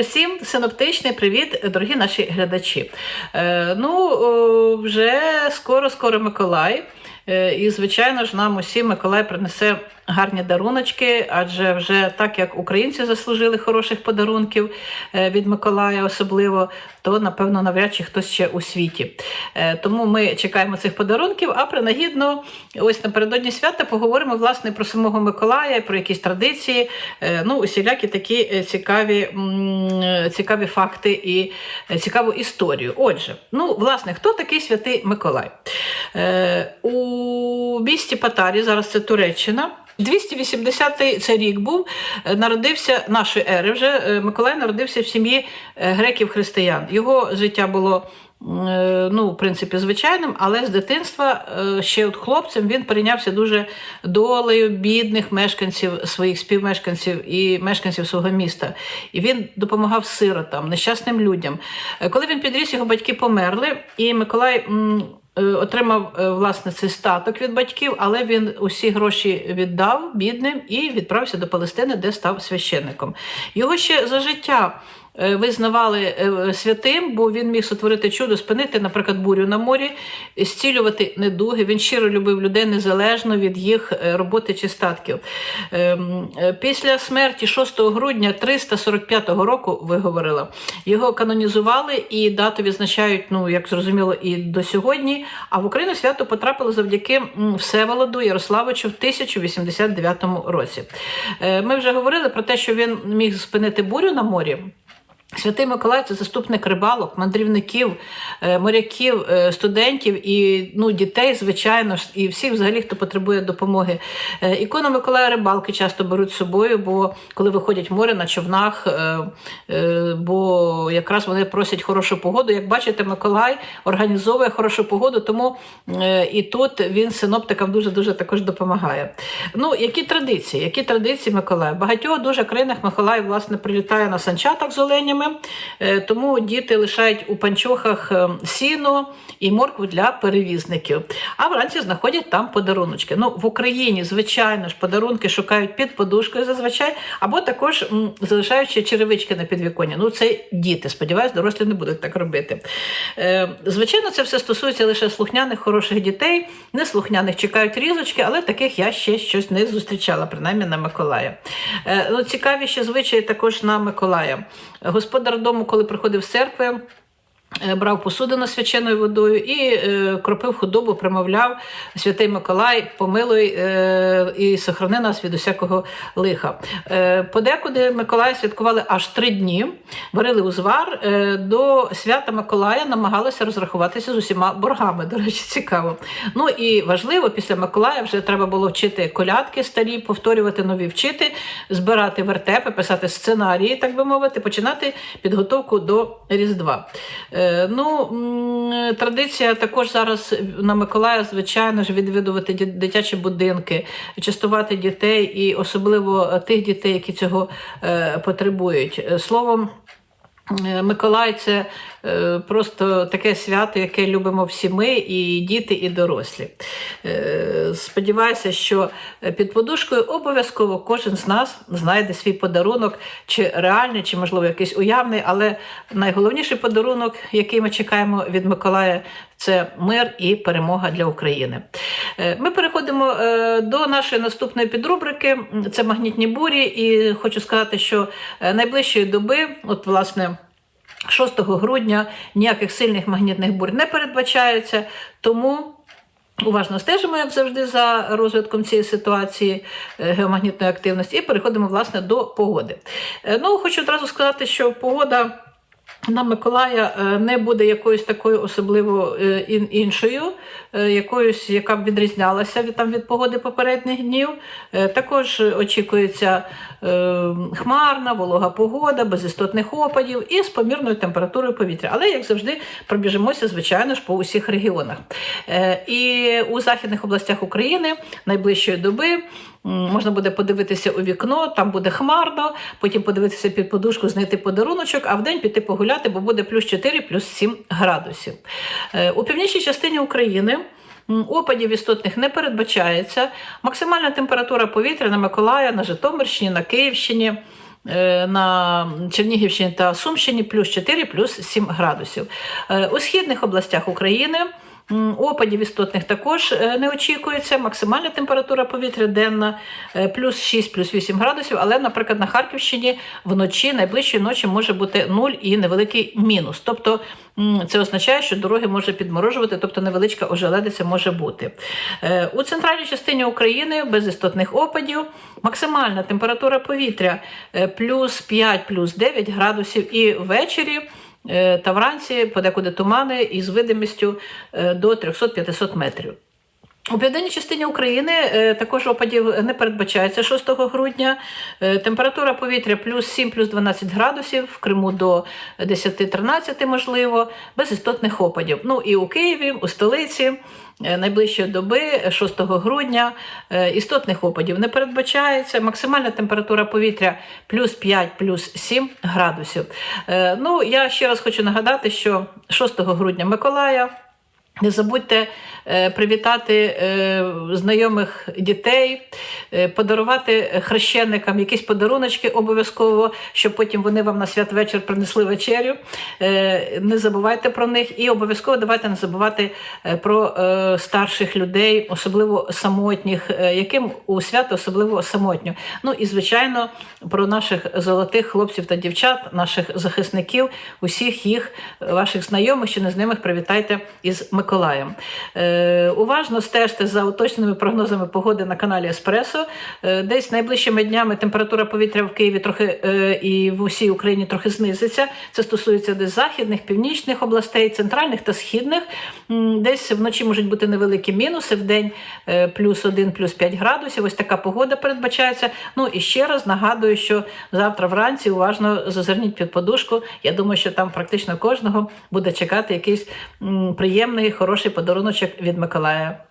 Усім синоптичний привіт, дорогі наші глядачі. Е, ну, вже скоро-скоро Миколай. Е, І, звичайно ж, нам усім Миколай принесе гарні даруночки, адже вже так як українці заслужили хороших подарунків е, від Миколая, особливо, то напевно навряд чи хтось ще у світі. Е, Тому ми чекаємо цих подарунків. А принагідно, ось напередодні свята поговоримо власне про самого Миколая, про якісь традиції, ну усілякі такі цікаві, цікаві факти і цікаву історію. Отже, ну власне, хто такий святий Миколай? Е, У місті Патарі, зараз це Туреччина. 280-й це рік був, е, народився нашої ери. Вже е, Миколай народився в сім'ї греків-християн. Його життя було. Ну, в принципі, звичайним, але з дитинства ще от хлопцем він перейнявся дуже долею бідних мешканців, своїх співмешканців і мешканців свого міста. І він допомагав сиротам, нещасним людям. Коли він підріс, його батьки померли, і Миколай. Е, Отримав е, власне цей статок від батьків, але він усі гроші віддав бідним і відправився до Палестини, де став священником. Його ще за життя визнавали е, святим, бо він міг сотворити чудо, спинити, наприклад, бурю на морі, зцілювати недуги. Він щиро любив людей незалежно від їх е, роботи чи статків. Ем, е, Після смерті 6 грудня 345 року, ви говорила, його канонізували і дату відзначають, ну як зрозуміло, і до сьогодні. А в Україну свято потрапило завдяки Всеволоду Ярославичу в 1089 році. Е, Ми вже говорили про те, що він міг спинити бурю на морі. Святий Миколай це заступник рибалок, мандрівників, е, моряків, е, студентів і ну, дітей, звичайно і всіх взагалі, хто потребує допомоги. Е, Ікону Миколая рибалки часто беруть з собою, бо коли виходять в море на човнах, бо якраз вони просять хорошу погоду. Як бачите, Миколай організовує хорошу погоду, тому і тут він синоптикам дуже-дуже також допомагає. Ну, які традиції? Які традиції Миколая? Багатьох дуже країнах Миколай власне прилітає на санчатах з оленями, е, тому діти лишають у панчохах е, сіно і моркву для перевізників. А вранці знаходять там подаруночки. Ну, в Україні, звичайно ж, подарунки шукають під подушкою зазвичай, або також залишаючи черевички на підвіконні. Ну, це діти. Сподіваюсь, дорослі не будуть так робити. Е, звичайно, це все стосується лише слухняних, хороших дітей. Неслухняних чекають різочки, але таких я ще щось не зустрічала, принаймні на Миколая. Ну, цікаві звичаї також на Миколая. Господар дому, коли приходив з церкви, брав посудину свяченою водою і е, кропив худобу, примовляв святий Миколай, помилуй е, і сохрани нас від усякого лиха. Е, подекуди Миколая святкували аж три дні, варили узвар. Е, до свята Миколая намагалися розрахуватися з усіма боргами. До речі, цікаво. Ну і важливо, після Миколая вже треба було вчити колядки старі, повторювати нові вчити, збирати вертепи, писати сценарії, так би мовити, починати підготовку до Різдва. Е, ну, традиція також зараз на Миколая, звичайно ж, відвідувати дитячі будинки, частувати дітей і особливо тих дітей, які цього е, потребують. Е, Словом, Миколай це просто таке свято, яке любимо всі ми, і діти, і дорослі. Е, сподіваюся, що під подушкою обов'язково кожен з нас знайде свій подарунок, чи реальний, чи, можливо, якийсь уявний, але найголовніший подарунок, який ми чекаємо від Миколая, це мир і перемога для України. Е, Ми переходимо е, до нашої наступної підрубрики. Це магнітні бурі, і хочу сказати, що е, найближчої доби, от власне. 6 грудня ніяких сильних магнітних бурь не передбачається, тому уважно стежимо, як завжди, за розвитком цієї ситуації е, геомагнітної активності, і переходимо власне до погоди. Е, Ну, хочу одразу сказати, що погода. На Миколая е, не буде якоюсь такою особливо е, іншою, е, якоюсь, яка б відрізнялася від, там, від погоди попередніх днів. Також очікується хмарна, волога погода, без істотних опадів і з помірною температурою повітря. Але, як завжди, пробіжимося, звичайно ж, по усіх регіонах. І у західних областях України найближчої доби можна буде подивитися у вікно, там буде хмарно, потім подивитися під подушку, знайти подаруночок, а вдень піти погуляти, бо буде плюс 4, плюс 7 градусів. Е, У північній частині України. Опадів істотних не передбачається. Максимальна температура повітря на Миколая, на Житомирщині, на Київщині е, на Чернігівщині та Сумщині плюс 4, плюс 7 градусів. Е, У східних областях України. Опадів істотних також е, не очікується. Максимальна температура повітря денна е, плюс 6, плюс 8 градусів. Але, наприклад, на Харківщині вночі найближчої ночі може бути 0 і невеликий мінус. Тобто це означає, що дороги може підморожувати, тобто невеличка ожеледиця може бути. Е, У центральній частині України без істотних опадів максимальна температура повітря плюс 5, плюс 9 градусів і ввечері. Е, та вранці подекуди тумани із видимістю е, до 300-500 метрів. У південній частині України е, також опадів не передбачається 6 грудня. Температура повітря плюс 7, плюс 12 градусів, в Криму до 10-13 можливо, без істотних опадів. Ну і у Києві, у столиці. Е, Найближчої доби, 6 грудня, е, істотних опадів не передбачається. Максимальна температура повітря плюс 5, плюс 7 градусів. Е, Ну, я ще раз хочу нагадати, що 6 грудня Миколая. Не забудьте е, привітати е, знайомих дітей, е, подарувати хрещеникам якісь подаруночки обов'язково, щоб потім вони вам на святвечір принесли вечерю. Не забувайте про них і обов'язково давайте не забувати про старших людей, особливо самотніх, яким у свято особливо самотньо. Ну і звичайно про наших золотих хлопців та дівчат, наших захисників, усіх їх, ваших знайомих, що не з ними привітайте із Миколаєм. Е, уважно стежте за уточненими прогнозами погоди на каналі Еспресо. Е, десь найближчими днями температура повітря в Києві трохи е, і в усій Україні трохи знизиться. Це стосується десь західних, північних областей, центральних та східних. Десь вночі можуть бути невеликі мінуси, в день плюс 1, плюс 5 градусів. Ось така погода передбачається. Ну і ще раз нагадую, що завтра вранці уважно зазирніть під подушку. Я думаю, що там практично кожного буде чекати якийсь м, приємний, хороший подаруночок від Миколая.